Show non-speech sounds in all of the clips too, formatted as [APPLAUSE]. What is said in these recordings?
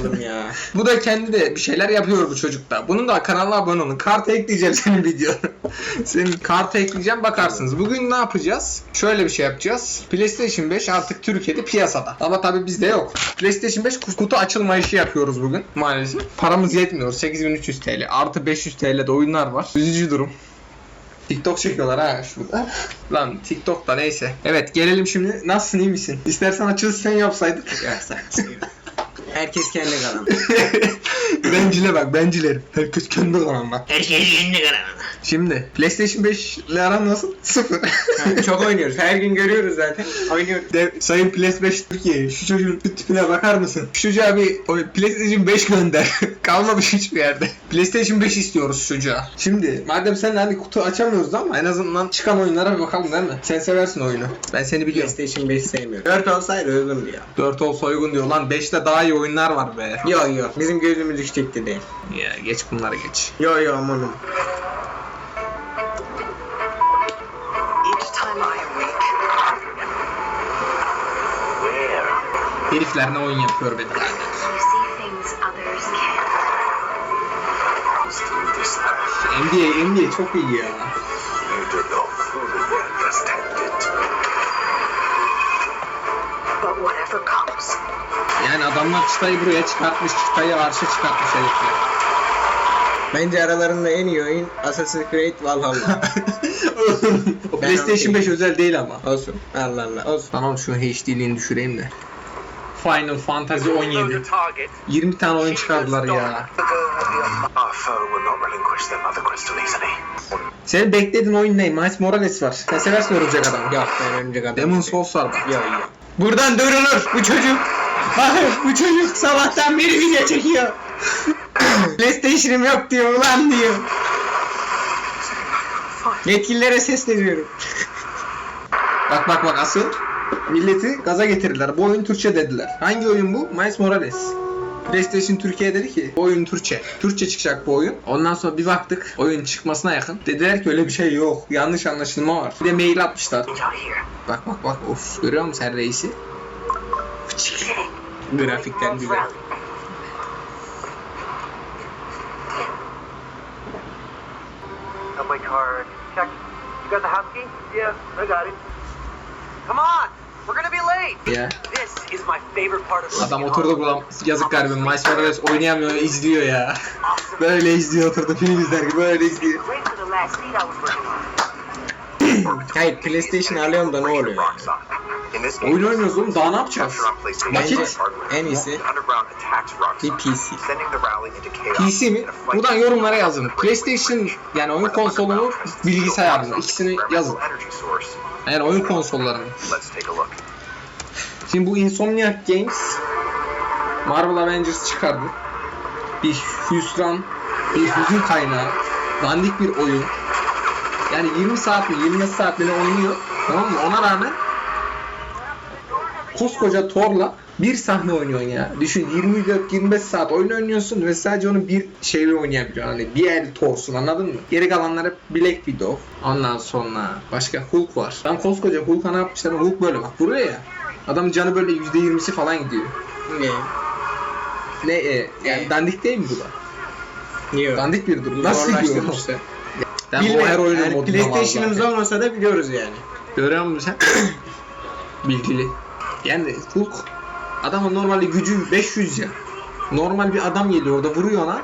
Oğlum ya. Bu da kendi de bir şeyler yapıyor bu çocukta. Bunun da kanala abone olun. Kartı ekleyeceğim senin videonu. [LAUGHS] senin kartı ekleyeceğim bakarsınız. Bugün ne yapacağız? Şöyle bir şey yapacağız. PlayStation 5 artık Türkiye'de piyasada. Ama tabii bizde yok. PlayStation 5 kutu açılma işi yapıyoruz bugün maalesef. Paramız yetmiyor. 8300 TL. Artı 500 TL'de oyunlar var. Üzücü durum. TikTok çekiyorlar ha şurada. Lan TikTok da neyse. Evet gelelim şimdi. Nasılsın iyi misin? İstersen açılış sen yapsaydık. Ya sen Herkes kendi kanalı. [LAUGHS] bencile bak bencilerim. Herkes kendi kanalına. Herkes kendi kanalı. Şimdi PlayStation 5 ile aran nasıl? Sıfır. Çok oynuyoruz. Her gün görüyoruz zaten. Oynuyoruz. De, Sayın PlayStation 5 Türkiye şu çocuğun tipine bakar mısın? Şu çocuğa bir o PlayStation 5 gönder. [LAUGHS] Kalmamış hiçbir yerde. PlayStation 5 istiyoruz çocuğa. Şimdi madem sen hani kutu açamıyoruz ama en azından çıkan oyunlara bir bakalım değil mi? Sen seversin oyunu. Ben seni biliyorum. PlayStation 5 sevmiyorum. 4 olsaydı uygundu ya. 4 olsa uygun diyor lan 5'te daha iyi oyunlar var be. Yo yo. Bizim gözümüz düşecekti değil. Ya geç bunları geç. Yo yo amanım. Herifler ne oyun yapıyor be birader. NBA, NBA çok iyi ya. Yani adamlar çıtayı buraya çıkartmış, çıtayı arşa çıkartmış herifler. Bence aralarında en iyi oyun Assassin's Creed Valhalla. [LAUGHS] o PlayStation 5 özel değil ama. olsun. Allah Allah. Olsun. Tamam şu HD'liğini düşüreyim de. Final Fantasy Know 17. the target. 20 tane oyun çıkardılar ya. Senin beklediğin oyun ne? Miles Morales var. Sen seversin örümcek adamı. Yok ben örümcek adam. Demon Souls var bak. Yo yo. Buradan dönülür bu çocuk. Bakın bu çocuk sabahtan beri video çekiyor. [COUGHS] PlayStation'ım yok diyor ulan diyor. Yetkililere sesleniyorum. Bak bak bak asıl milleti gaza getirdiler. Bu oyun Türkçe dediler. Hangi oyun bu? Miles Morales. PlayStation Türkiye dedi ki bu oyun Türkçe. Türkçe çıkacak bu oyun. Ondan sonra bir baktık oyun çıkmasına yakın. Dediler ki öyle bir şey yok. Yanlış anlaşılma var. Bir de mail atmışlar. Bak bak bak of görüyor musun sen reisi? Grafikler güzel. Check. You got the house key? Yeah, I got it. Come on! We're gonna be late! Ya This is my favorite part of adam oturdu burada yazık galiba Miles Morales oynayamıyor izliyor ya. Böyle izliyor oturdu film izler gibi böyle izliyor. [CLEARS THROAT] Hayır PlayStation alıyorum da ne oluyor? Oyun oynuyoruz oğlum daha ne yapacağız? Vakit. en iyisi bir PC. PC mi? Buradan yorumlara yazın. PlayStation yani oyun konsolu mu bilgisayar mı? İkisini yazın. Yani oyun konsolları mı? Şimdi bu Insomniac Games Marvel Avengers çıkardı. Bir hüsran, bir hüzün kaynağı, dandik bir oyun. Yani 20 saat mi 25 saat mi oynuyor. Tamam mı? Ona rağmen koskoca Thor'la bir sahne oynuyorsun ya. Düşün 24-25 saat oyun oynuyorsun ve sadece onu bir şeyle oynayabiliyorsun. Hani bir el Thor'sun anladın mı? Geri kalanlar hep Black Widow. Ondan sonra başka Hulk var. Tam koskoca Hulk'a ne yapmışlar? Hulk böyle bak vuruyor ya. Adamın canı böyle %20'si falan gidiyor. Ne? Ne e, yani dandik değil mi bu da? Yok. Dandik bir durum. Nasıl gidiyor? Zorlaştırmışlar. Ben bu her oyunun yani modunda PlayStation'ımız olmasa da biliyoruz yani. Görüyor musun sen? [COUGHS] Bilgili. Yani Hulk adamın normalde gücü 500 ya. Normal bir adam geliyor orada vuruyor ona.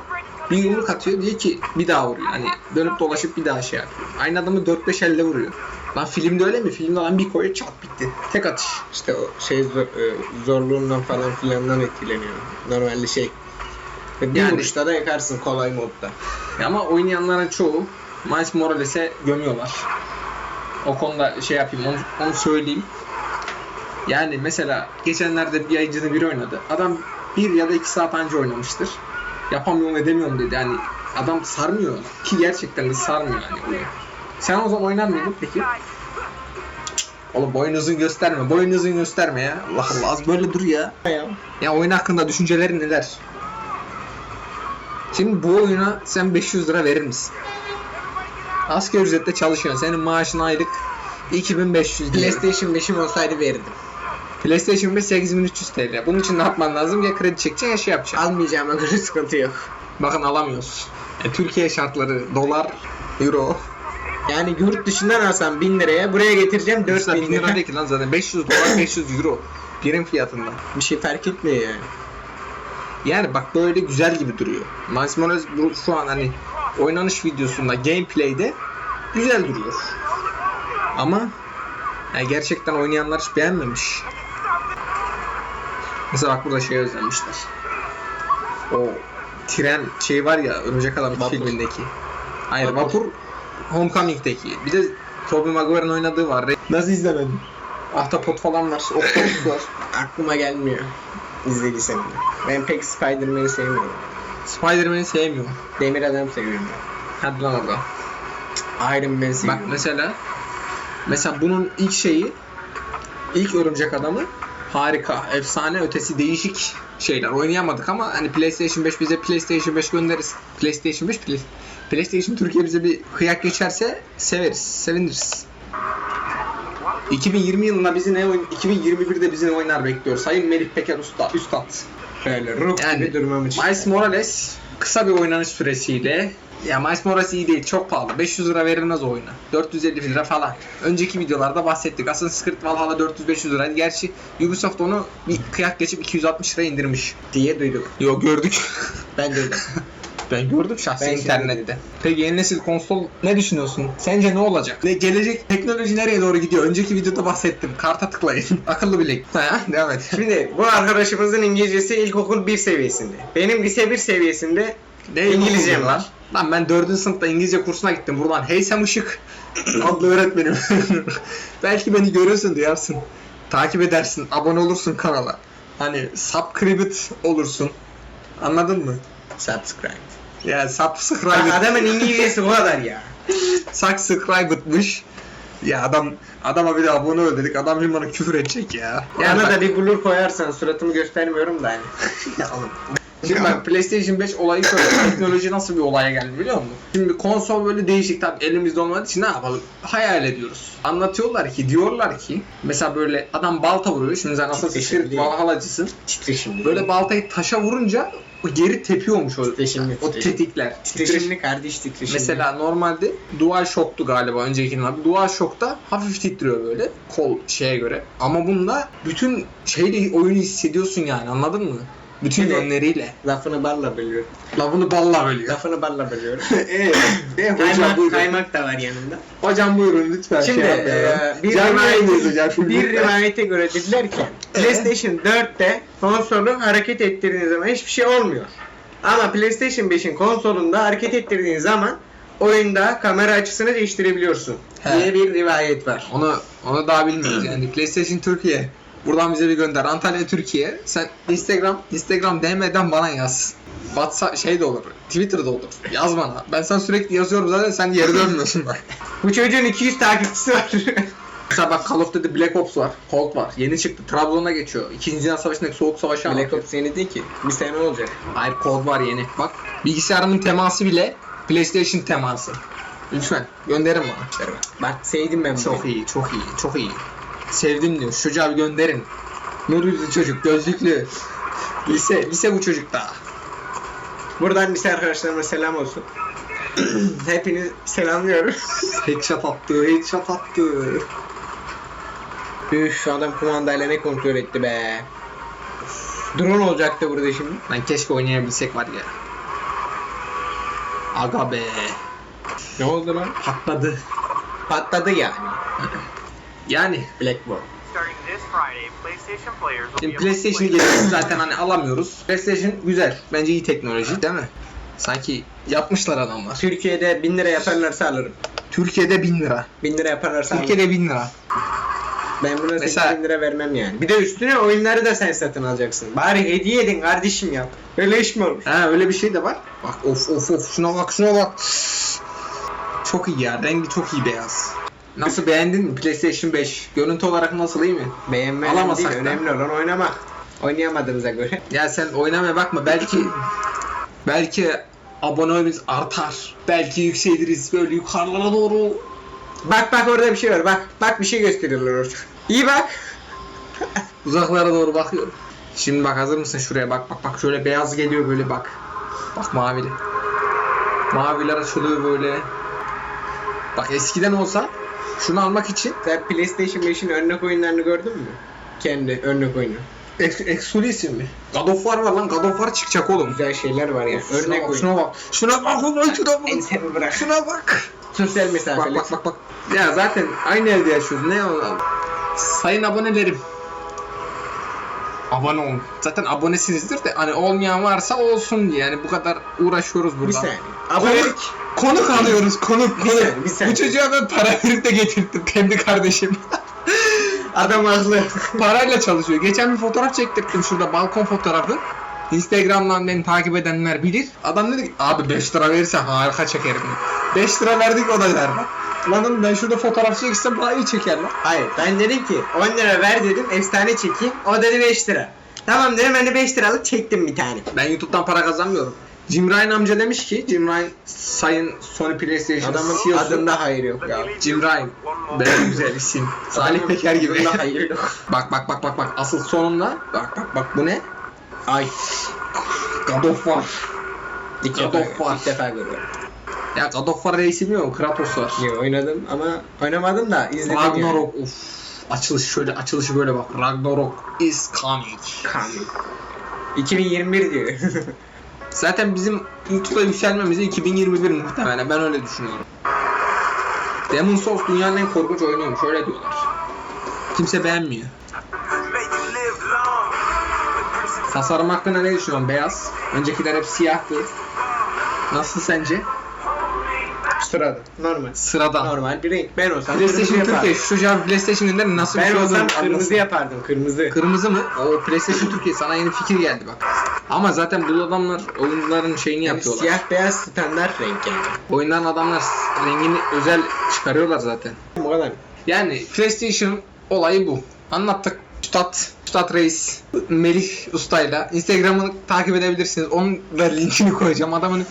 Bir yumruk atıyor diyor ki bir daha vuruyor. Hani dönüp dolaşıp bir daha şey yapıyor. Aynı adamı 4-5 elde vuruyor. Lan filmde öyle mi? Filmde adam bir koyuyor çat bitti. Tek atış. İşte o şey zor, e, zorluğundan falan filandan etkileniyor. Normalde şey. Bir Yani- vuruşta da yakarsın kolay modda. Ama oynayanların çoğu Miles Morales'e gömüyorlar. O konuda şey yapayım, onu, onu söyleyeyim. Yani mesela geçenlerde bir yayıncının biri oynadı. Adam bir ya da iki saat önce oynamıştır. Yapamıyorum edemiyorum dedi. Yani adam sarmıyor ki gerçekten de sarmıyor yani. Sen o zaman oynar mıydın peki? Oğlum boynuzun gösterme, boynuzun gösterme ya. Allah Allah az böyle dur. Ya. Ya oyun hakkında düşüncelerin neler? Şimdi bu oyuna sen 500 lira verir misin? Asgari ücretle çalışıyorsun. Senin maaşın aylık 2500 lira. PlayStation 5'im olsaydı verirdim. PlayStation 5 8300 TL. Bunun için ne yapman lazım? Ya kredi çekeceksin ya şey yapacaksın. Almayacağıma göre sıkıntı yok. Bakın alamıyoruz. E, Türkiye şartları dolar, euro. Yani yurt dışından alsam 1000 liraya buraya getireceğim 4000 4000 lira lira. değil ki lan zaten 500 dolar [LAUGHS] 500 euro. Birim fiyatında. Bir şey fark etmiyor yani. Yani bak böyle güzel gibi duruyor. Miles Morales bu, şu an hani oynanış videosunda gameplay'de güzel duruyor. Ama yani gerçekten oynayanlar hiç beğenmemiş. Mesela bak burada şey özlenmişler. O tren şey var ya Örümcek Adam Vapur. filmindeki. Hayır Vapur. Vapur Homecoming'deki. Bir de Tobey Maguire'ın oynadığı var. Nasıl izlemedin? Ahtapot falan var. Octopus [LAUGHS] var. Aklıma gelmiyor. İzlediysem de. Ben pek Spider-Man'i sevmiyorum. Spider-Man'i sevmiyorum. Demir Adam seviyorum Hadi lan orada. Iron Man Bak seviyorum. mesela mesela bunun ilk şeyi ilk örümcek adamı harika, efsane, ötesi değişik şeyler oynayamadık ama hani PlayStation 5 bize PlayStation 5 göndeririz. PlayStation 5 Play- PlayStation Türkiye bize bir kıyak geçerse severiz, seviniriz. 2020 yılında bizi ne oyun 2021'de bizi ne oynar bekliyor. Sayın Melih Peker Usta, Üstad. Böyle ruh Yani gibi durmam için. Miles Morales kısa bir oynanış süresiyle ya Miles Morales iyi değil çok pahalı 500 lira verilmez o oyuna 450 lira falan önceki videolarda bahsettik Assassin's Creed Valhalla 400-500 liraydı gerçi Ubisoft onu bir kıyak geçip 260 liraya indirmiş diye duyduk. Yok gördük Ben [LAUGHS] duydum. ben gördüm şahsen [LAUGHS] Ben internette Peki yeni nesil konsol ne düşünüyorsun? Sence ne olacak? Ne gelecek teknoloji nereye doğru gidiyor? Önceki videoda bahsettim. Karta tıklayın. [LAUGHS] Akıllı bilek. Ha, devam et. Şimdi bu arkadaşımızın İngilizcesi ilkokul 1 seviyesinde. Benim lise 1 seviyesinde Ne İngilizcem var. Lan ben 4. sınıfta İngilizce kursuna gittim. Buradan Heysem Işık [LAUGHS] adlı öğretmenim. [LAUGHS] Belki beni görürsün duyarsın. Takip edersin. Abone olursun kanala. Hani subscribed olursun. Anladın mı? subscribe. Ya Bak subscribed. adamın İngilizcesi bu kadar ya. [LAUGHS] subscribed'mış. Ya adam adama bir de abone ol dedik. Adam şimdi bana küfür edecek ya. Bak- da bir blur koyarsan suratımı göstermiyorum da hani. Ya oğlum. Şimdi bak PlayStation 5 olayı şöyle. [COUGHS] Teknoloji nasıl bir olaya geldi biliyor musun? Şimdi konsol böyle değişik tabii elimizde olmadığı için ne yapalım? Hayal ediyoruz. Anlatıyorlar ki diyorlar ki mesela böyle adam balta vuruyor. Şimdi sen Titreşim Creed değil. Valhalla'cısın. Titreşimli. Böyle baltayı taşa vurunca o geri tepiyormuş o, Titreşimli, o titreşim. tetikler. Titreşimli kardeş titreşimli. Mesela normalde Dual Shock'tu galiba öncekinin adı. Dual Shock'ta hafif titriyor böyle kol şeye göre. Ama bunda bütün şeyle oyunu hissediyorsun yani anladın mı? Bütün Bir de- yönleriyle. lafını balla bölüyorum. Lafını balla bölüyor. Lafını balla bölüyorum. Eee [LAUGHS] e, hocam kaymak, buyurun. kaymak da var yanında. Hocam buyurun lütfen Şimdi şey yapmayalım. e, bir, Canlı yayındayız rivayete, hocam şimdi. bir rivayete göre dediler ki PlayStation 4'te konsolu hareket ettirdiğiniz zaman hiçbir şey olmuyor. Ama PlayStation 5'in konsolunda hareket ettirdiğin zaman oyunda kamera açısını değiştirebiliyorsun He. diye bir rivayet var. Onu onu daha bilmiyoruz yani. PlayStation Türkiye. Buradan bize bir gönder. Antalya Türkiye. Sen Instagram Instagram DM'den bana yaz. WhatsApp şey de olur. Twitter'da olur. Yaz bana. Ben sana sürekli yazıyorum zaten sen geri dönmüyorsun bak. Bu çocuğun 200 takipçisi var. Mesela bak Call of Duty Black Ops var. Cold var. Yeni çıktı. Trabzon'a geçiyor. İkinci Dünya Savaşı'ndaki soğuk savaşı Black anlatıyor. Ops yeni değil ki. Bir sene olacak. Hayır Cold var yeni. Bak bilgisayarımın teması bile PlayStation teması. Lütfen gönderin bana. Bak sevdim ben bunu. Çok iyi, çok iyi, çok iyi. Sevdim diyor. Şu çocuğa bir gönderin. Nur yüzlü çocuk, gözlüklü. Lise, lise bu çocuk da. Buradan lise arkadaşlarıma selam olsun. [CLEARS THROAT] Hepiniz selamlıyorum. [LAUGHS] Headshot attı, headshot attı. Üf adam kumandayla ne kontrol etti be. Drone olacaktı burada şimdi. Lan keşke oynayabilsek var ya. Aga be. Ne oldu lan? Patladı. Patladı yani. Yani Blackboard. Şimdi PlayStation'ı play getirdik zaten hani alamıyoruz. PlayStation güzel. Bence iyi teknoloji değil mi? Sanki yapmışlar adamlar. Türkiye'de 1000 lira yaparlarsa alırım. Türkiye'de 1000 lira. 1000 lira yaparlarsa. Türkiye'de 1000 lira. Ben buna Mesela- 8000 lira vermem yani. Bir de üstüne oyunları da sen satın alacaksın. Bari hediye edin kardeşim ya. Öyle iş mi olur? Ha öyle bir şey de var. Bak of of of şuna bak şuna bak. Çok iyi ya. Rengi çok iyi beyaz. Nasıl beğendin mi PlayStation 5? Görüntü olarak nasıl iyi mi? Beğenme Alamasak değil, da. önemli olan oynamak. Oynayamadığımıza göre. [LAUGHS] Ya sen oynamaya bakma belki belki abonemiz artar. Belki yükseliriz böyle yukarılara doğru. Bak bak orada bir şey var bak. Bak bir şey gösteriyorlar orada. İyi bak. [LAUGHS] Uzaklara doğru bakıyorum. Şimdi bak hazır mısın şuraya bak bak bak şöyle beyaz geliyor böyle bak. Bak mavili. Maviler açılıyor böyle. Bak eskiden olsa şunu almak için Sen PlayStation 5'in örnek oyunlarını gördün mü? Kendi örnek oyunu. Ex Exclusive mi? God of War var lan God of War çıkacak oğlum. Güzel şeyler var ya. Şuna örnek bak, oyun. şuna bak. Şuna bak ulan şuna bak. Ensemi bırak. Şuna bak. Sosyal Bak mesafeli. bak bak bak. Ya zaten aynı evde yaşıyoruz. Ne o? Sayın abonelerim. Abone olun. Zaten abonesinizdir de hani olmayan varsa olsun diye. Yani bu kadar uğraşıyoruz burada. Bir saniye. Abonelik. Konuk alıyoruz konuk konuk. saniye, bir saniye. Bu çocuğa ben para verip de getirttim kendi kardeşim. [LAUGHS] Adam haklı. Parayla çalışıyor. Geçen bir fotoğraf çektirdim şurada balkon fotoğrafı. Instagram'dan beni takip edenler bilir. Adam dedi ki abi 5 lira verirse harika çekerim. 5 lira verdik o da der. Lan oğlum ben şurada fotoğraf çeksem daha iyi çeker lan. Hayır ben dedim ki 10 lira ver dedim efsane çekeyim. O dedi 5 lira. Tamam dedim ben de 5 liralık çektim bir tane. Ben YouTube'dan para kazanmıyorum. Jim Ryan amca demiş ki Jim Ryan sayın Sony PlayStation Adamın CEO'su. adında hayır yok ya. Jim Ryan. Ben [LAUGHS] güzel isim. Salih Peker gibi. Adında hayır yok. bak bak bak bak bak asıl sonunda bak bak bak bu ne? Ay. God of War. God of War. ilk defa görüyorum. Ya God of War reisi o? Kratos var. Yo, oynadım ama oynamadım da izledim Ragnarok uf. Açılış şöyle açılışı böyle bak. Ragnarok is coming. yani. 2021 diyor. [LAUGHS] Zaten bizim YouTube'da yükselmemiz 2021 muhtemelen ben öyle düşünüyorum. Demon Souls dünyanın en korkunç oyunuymuş öyle diyorlar. Kimse beğenmiyor. Tasarım hakkında ne düşünüyorsun? Beyaz. Öncekiler hep siyahtı. Nasıl sence? Sırada. Normal. Sıradan. Normal bir renk. Ben olsam PlayStation kırmızı Türkiye yapardım. şu çocuğa PlayStation gönderin nasıl bir Ben şey olsam kırmızı anlasın. yapardım. Kırmızı. Kırmızı mı? O PlayStation Türkiye sana yeni fikir geldi bak. Ama zaten bu adamlar oyunların şeyini Yani yapıyorlar. siyah beyaz standart renk yani. Oyunların adamlar rengini özel çıkarıyorlar zaten. Bu kadar. Yani PlayStation olayı bu. Anlattık. Üstad, Üstad Reis, Melih Usta'yla Instagram'ını takip edebilirsiniz. Onun da linkini koyacağım. Adamın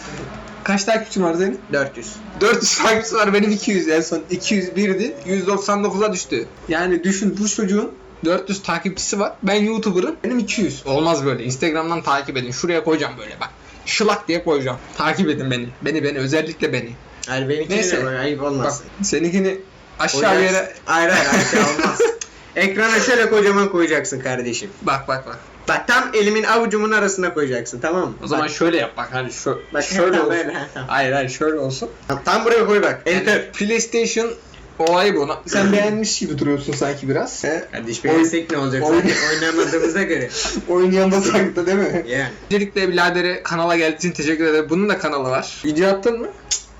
kaç takipçin var senin? 400. 400 takipçisi var benim 200 en son 201'di 199'a düştü. Yani düşün bu çocuğun 400 takipçisi var. Ben YouTuber'ım. Benim 200. Olmaz böyle. Instagram'dan takip edin. Şuraya koyacağım böyle bak. Şılak diye koyacağım. Takip edin beni. Beni beni özellikle beni. Hayır benimkini Neyse. de koy, ayıp Bak olmasın. seninkini aşağı Koyarsın. yere Hayır hayır aşağı olmaz. [LAUGHS] Ekrana şöyle kocaman koyacaksın kardeşim. bak bak bak. Bak tam elimin avucumun arasına koyacaksın tamam mı? O zaman Bak, şöyle yap bak hani şu bak şöyle [LAUGHS] olsun. böyle. Hayır hayır şöyle olsun. Tam buraya koy bak. Enter. Yani PlayStation olayı bu. Sen beğenmiş gibi duruyorsun sanki biraz. He? Kardeş beğensek ne olacak Oyun- zaten oynamadığımıza göre. [LAUGHS] Oynayan da değil mi? Yani Öncelikle biradere kanala geldiğin için teşekkür ederim. Bunun da kanalı var. Video attın mı?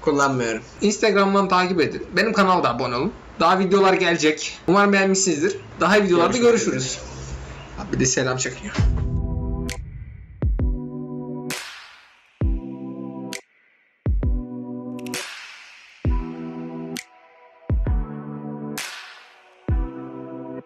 kullanmıyorum. Instagram'dan takip edin. Benim kanala da abone olun. Daha videolar gelecek. Umarım beğenmişsinizdir. Daha iyi videolarda Görüşmek görüşürüz. Bir de selam çekiyor.